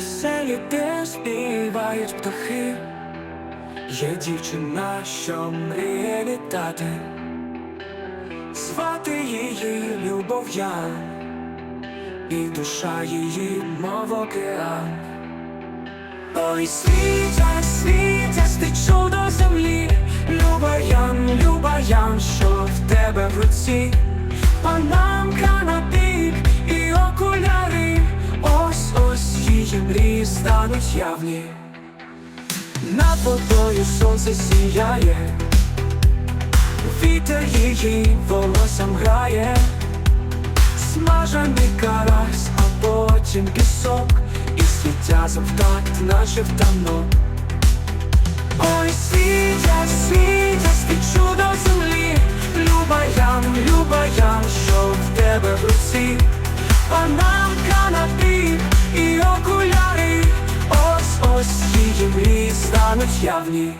полі, де співають птахи, є дівчина, що мріє літати, звати її Любов'ян, і душа її, мов океан. Ой, світя, світя, ти чудо землі, Люба Ян, Люба Ян, що в тебе в руці, панамка на явні. Над водою сонце сіяє, вітер її волоссям грає, смажений карась, а потім пісок, і свіття завтакт, наче в. Ой, світя, світя, ти чудо землі, Люба Ян, Люба Ян, що в тебе в руці, панамка на мрії стануть явні,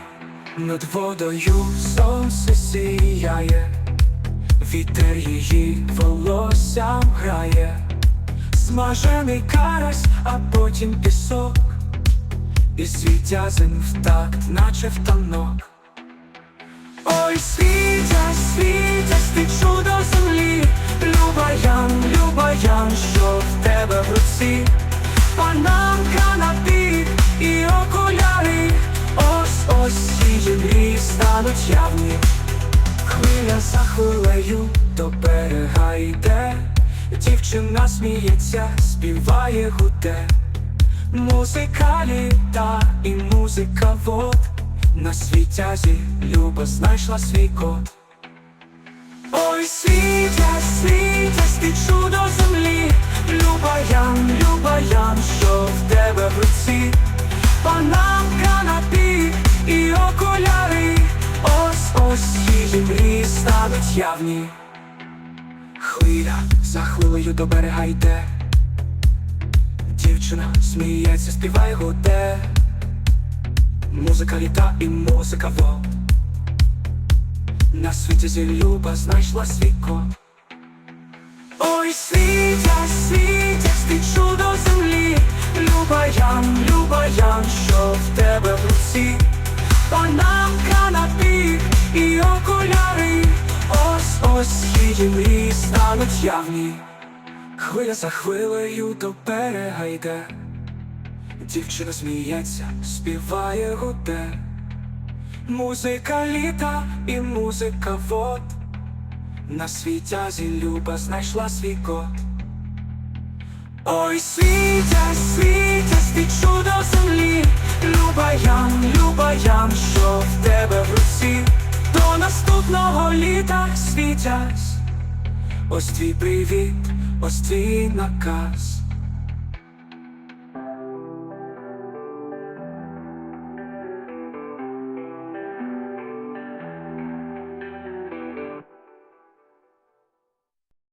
над водою сонце сіяє, вітер її волоссям грає, смажений карась, а потім пісок. І світя зим в такт, наче в танок. Ой, світя, світя, ти чудо землі, Люба Ян, Люба Ян, що в тебе в руці, панамка на бік і окуляри, стануть явні. Хвиля за хвилею до берега йде, дівчина сміється, співає гуде. Музика літа і музика вод. На світязі Люба знайшла свій код. Ой, світя, світя, ти чудо землі. Люба Ян, Люба Ян, стануть явні. Хвиля за хвилею до берега йде. Дівчина сміється, співає гуде. Музика літа і музика вод На світі зі Люба знайшла свій код Ой, світя, світя, ти чудо землі. Люба Ян, Люба Ян, що в тебе в руці. Панамка мрії стануть явні. Хвиля за хвилею до берега йде, дівчина сміється, співає гуде, музика літа і музика вод, на світязі Люба знайшла свій код. Ой, світя, світя, ти чудо землі, Люба Ян, Люба Ян, що в тебе в руці, до наступного літа світязь. Ось твій привіт, ось твій наказ.